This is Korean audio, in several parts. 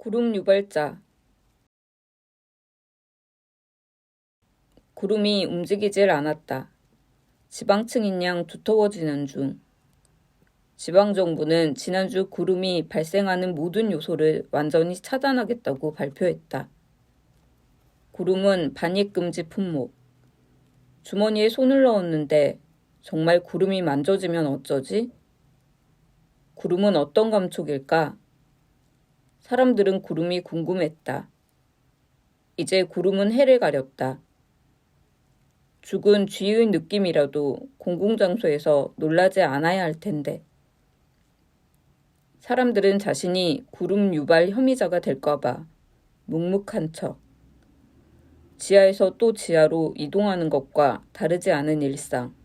구름 유발자 구름이 움직이질 않았다. 지방층인 양 두터워지는 중. 지방정부는 지난주 구름이 발생하는 모든 요소를 완전히 차단하겠다고 발표했다. 구름은 반입금지 품목. 주머니에 손을 넣었는데 정말 구름이 만져지면 어쩌지? 구름은 어떤 감촉일까? 사람들은 구름이 궁금했다. 이제 구름은 해를 가렸다. 죽은 쥐의 느낌이라도 공공장소에서 놀라지 않아야 할 텐데. 사람들은 자신이 구름 유발 혐의자가 될까봐 묵묵한 척. 지하에서 또 지하로 이동하는 것과 다르지 않은 일상.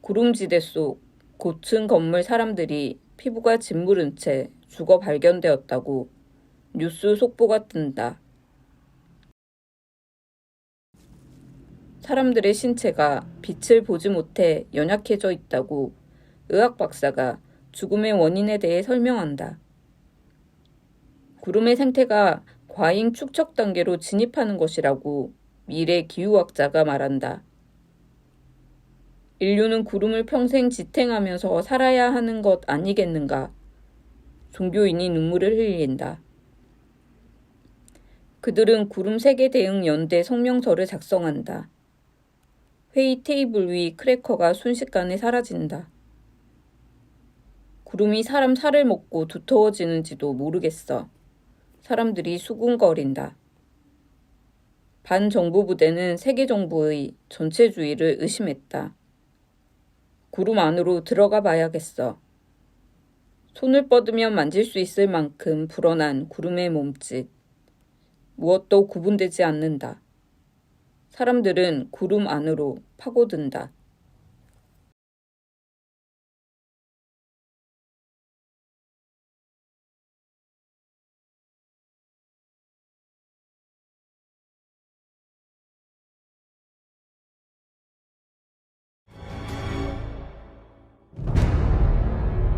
구름지대 속 고층 건물 사람들이 피부가 짓무른 채 죽어 발견되었다고 뉴스 속보가 뜬다. 사람들의 신체가 빛을 보지 못해 연약해져 있다고 의학 박사가 죽음의 원인에 대해 설명한다. 구름의 생태가 과잉 축적 단계로 진입하는 것이라고 미래 기후학자가 말한다. 인류는 구름을 평생 지탱하면서 살아야 하는 것 아니겠는가? 종교인이 눈물을 흘린다. 그들은 구름 세계 대응 연대 성명서를 작성한다. 회의 테이블 위 크래커가 순식간에 사라진다. 구름이 사람 살을 먹고 두터워지는지도 모르겠어. 사람들이 수군거린다. 반정부 부대는 세계 정부의 전체주의를 의심했다. 구름 안으로 들어가 봐야겠어. 손을 뻗으면 만질 수 있을 만큼 불어난 구름의 몸짓. 무엇도 구분되지 않는다. 사람들은 구름 안으로 파고든다.